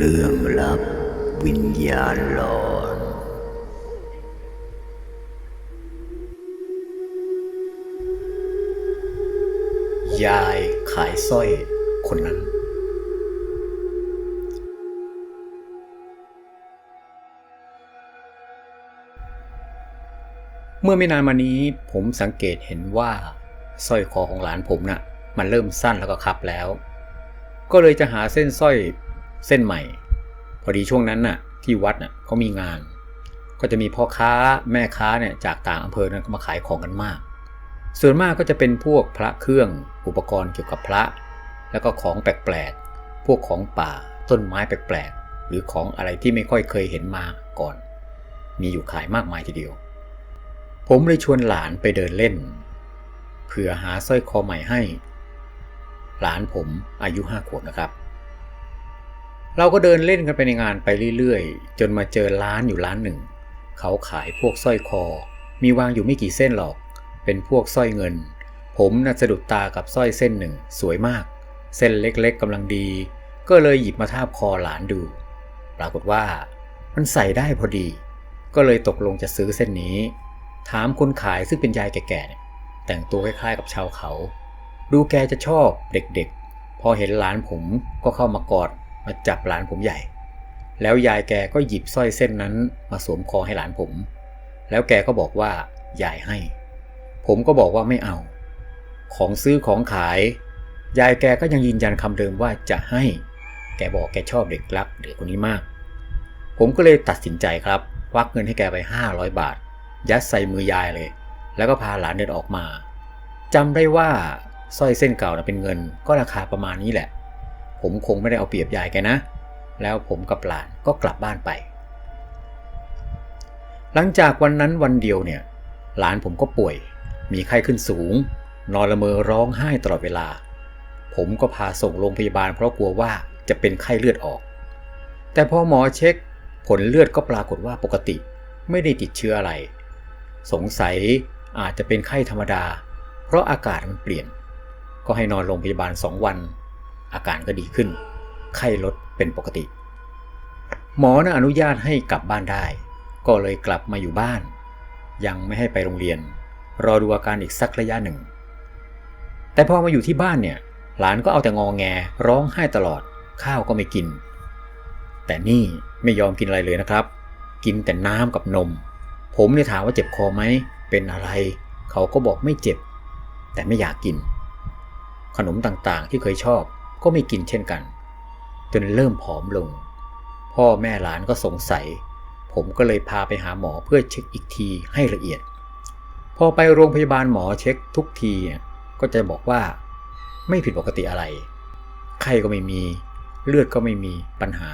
เรื่องลับวิญญาณหลอนยายขายสร้อยคนนั้น เมื่อไม่นานมานี้ผมสังเกตเห็นว่าสร้อยคอของหลานผมน่ะ มันเริ่มสั้นแล้วก็คับแล้ว ก็เลยจะหาเส้นสร้อย เส้นใหม่ พอดีช่วงนั้นน่ะ ที่วัดน่ะเขามีงาน ก็จะมีพ่อค้าแม่ค้าเนี่ยจากต่างอำเภอนั้นมาขายของกันมาก ส่วนมากก็จะเป็นพวกพระเครื่องอุปกรณ์เกี่ยวกับพระ แล้วก็ของแปลกๆพวกของป่าต้นไม้แปลกๆหรือของอะไรที่ไม่ค่อยเคยเห็นมาก่อน มีอยู่ขายมากมายทีเดียว ผมเลยชวนหลานไปเดินเล่นเพื่อหาสร้อยคอใหม่ให้ หลานผมอายุห้าขวบนะครับ เราก็เดินเล่นกันไปในงานไปเรื่อยๆ จนมาเจอร้านอยู่ร้านหนึ่ง เขาขายพวกสร้อยคอ มีวางอยู่ไม่กี่เส้นหรอก เป็นพวกสร้อยเงิน ผมน่ะสะดุดตากับสร้อยเส้นหนึ่ง สวยมาก เส้นเล็กๆกำลังดี ก็เลยหยิบมาทาบคอหลานดู ปรากฏว่า มันใส่ได้พอดี ก็เลยตกลงจะซื้อเส้นนี้ ถามคนขายซึ่งเป็นยายแก่ๆเนี่ยแต่งตัวคล้ายๆกับชาวเขา ดูแกจะชอบเด็กๆ พอเห็นหลานผมก็เข้ามากอด มาจับหลานผมใหญ่ แล้วยายแกก็หยิบสร้อยเส้นนั้นมาสวมคอให้หลานผม แล้วแกก็บอกว่ายายให้ ผมก็บอกว่าไม่เอา ของซื้อของขาย ยายแกก็ยังยืนยันคำเดิมว่าจะให้ แกบอกแกชอบเด็กรักเด็กคนนี้มาก ผมก็เลยตัดสินใจครับควักเงินให้แกไป 500 บาท ยัดใส่มือยายเลย แล้วก็พาหลานเดินออกมาจำได้ว่าสร้อยเส้นเก่านะเป็นเงินก็ราคาประมาณนี้แหละ ผมคงไม่ได้เอาเปรียบยายแกนะ แล้วผมกับหลานก็กลับบ้านไป หลังจากวันนั้นวันเดียวเนี่ย หลานผมก็ป่วย มีไข้ขึ้นสูง นอนละเมอร้องไห้ตลอดเวลา ผมก็พาส่งโรงพยาบาลเพราะกลัวว่าจะเป็นไข้เลือดออก แต่พอหมอเช็ค ผลเลือดก็ปรากฏว่าปกติ ไม่ได้ติดเชื้ออะไร สงสัยอาจจะเป็นไข้ธรรมดา เพราะอากาศมันเปลี่ยน ก็ให้นอนโรงพยาบาลสองวัน อาการก็ดีขึ้น ไข้ลดเป็นปกติ หมอนะอนุญาตให้กลับบ้านได้ ก็เลยกลับมาอยู่บ้าน ยังไม่ให้ไปโรงเรียน รอดูอาการอีกสักระยะหนึ่ง แต่พอมาอยู่ที่บ้านเนี่ย หลานก็เอาแต่งอแงร้องไห้ตลอด ข้าวก็ไม่กิน แต่นี่ไม่ยอมกินอะไรเลยนะครับ กินแต่น้ำกับนม ผมเนี่ยถามว่าเจ็บคอไหม เป็นอะไร เขาก็บอกไม่เจ็บ แต่ไม่อยากกิน ขนมต่างๆที่เคยชอบ ก็ไม่กินเช่นกัน จนเริ่มผอมลง พ่อแม่หลานก็สงสัย ผมก็เลยพาไปหาหมอเพื่อเช็คอีกทีให้ละเอียด พอไปโรงพยาบาลหมอเช็คทุกทีก็จะบอกว่า ไม่ผิดปกติอะไร ไข้ก็ไม่มี เลือดก็ไม่มีปัญหา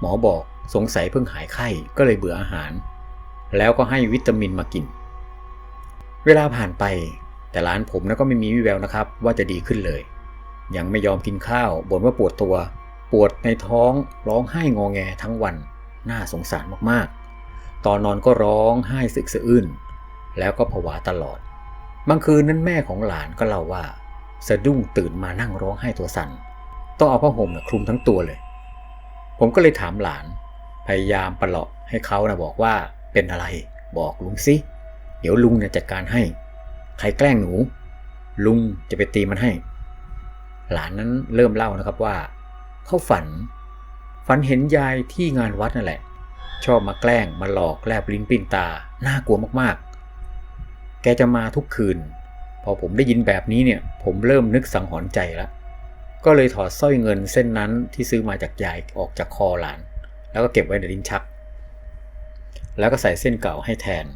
หมอบอกสงสัยเพิ่งหายไข้ก็เลยเบื่ออาหาร แล้วก็ให้วิตามินมากิน เวลาผ่านไปแต่ร้านผมนะก็ไม่มีวิแววนะครับ ว่าจะดีขึ้นเลย ยังไม่ยอมกินข้าวบ่นว่าปวดตัว ปวดในท้องร้องไห้งอแงทั้งวัน น่าสงสารมากๆ ตอนนอนก็ร้องไห้สึกสะอื้นแล้วก็ผวาตลอดบางคืนนั้นแม่ของหลานก็เล่าว่า สะดุ้งตื่นมานั่งร้องไห้ตัวสั่นต้องเอาผ้าห่มคลุมทั้งตัวเลย ผมก็เลยถามหลาน พยายามประหลาะให้เขานะบอกว่าเป็นอะไร บอกลุงสิเดี๋ยวลุงเนี่ยจัดการให้ ใครแกล้งหนู ลุงจะไปตีมันให้ หลานนั้นเริ่มเล่านะครับว่าเขาฝัน ฝันเห็นยายที่งานวัดนั่นแหละ ชอบมาแกล้งมาหลอกแลบลิ้นปิ้นตา น่ากลัวมากๆ แกจะมาทุกคืน พอผมได้ยินแบบนี้เนี่ย ผมเริ่มนึกสังหรณ์ใจแล้ว ก็เลยถอดสร้อยเงินเส้นนั้นที่ซื้อมาจากยายออกจากคอหลาน แล้วก็เก็บไว้ในลิ้นชัก แล้วก็ใส่เส้นเก่าให้แทน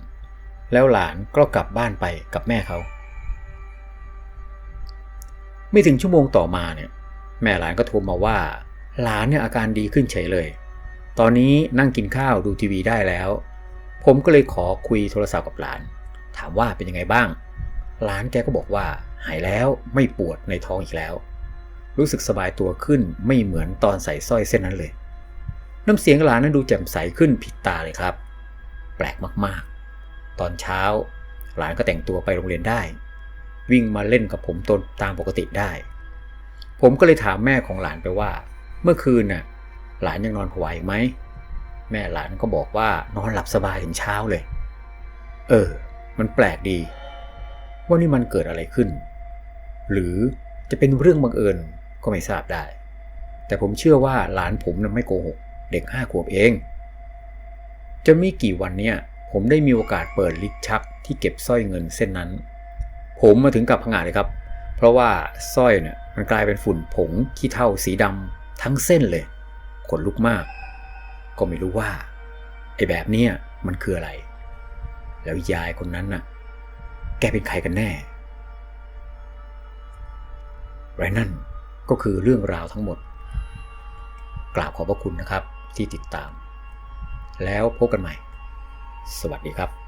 แล้วหลานก็กลับบ้านไปกับแม่เขา ไม่ถึงชั่วโมงต่อมาเนี่ยแม่หลานก็โทรมาว่า หลานเนี่ยอาการดีขึ้นเฉยเลย ตอนนี้นั่งกินข้าวดูทีวีได้แล้ว ผมก็เลยขอคุยโทรศัพท์กับหลาน ถามว่าเป็นยังไงบ้าง หลานแกก็บอกว่า หายแล้วไม่ปวดในท้องอีกแล้ว รู้สึกสบายตัวขึ้นไม่เหมือนตอนใส่สร้อยเส้นนั้นเลย น้ำเสียงหลานนั้นดูแจ่มใสขึ้นผิดตาเลยครับ แปลกมากๆ ตอนเช้า หลานก็แต่งตัวไปโรงเรียนได้ วิ่งมาเล่นกับผมตนตามปกติได้ ผมก็เลยถามแม่ของหลานไปว่า เมื่อคืนน่ะหลานยังนอนผวาอีกไหมแม่หลานก็บอกว่านอนหลับสบายถึงเช้าเลย เออ มันแปลกดี ว่านี่มันเกิดอะไรขึ้น หรือจะเป็นเรื่องบังเอิญก็ไม่ทราบได้ แต่ผมเชื่อว่าหลานผมนั้นไม่โกหก เด็กห้าขวบเองจะไม่กี่วันเนี่ยผมได้มีโอกาสเปิดลิ้นชักที่เก็บสร้อยเงินเส้นนั้น ผมมาถึงกับพังงาดเลยครับ เพราะว่าสร้อยเนี่ยมันกลายเป็นฝุ่นผงขี้เถ้าสีดำทั้งเส้นเลยขนลุกมาก ก็ไม่รู้ว่าไอ้แบบเนี้ยมันคืออะไร แล้วยายคนนั้นน่ะ แกเป็นใครกันแน่และนั่นก็คือเรื่องราวทั้งหมด กราบขอบพระคุณนะครับที่ติดตาม แล้วพบกันใหม่ สวัสดีครับ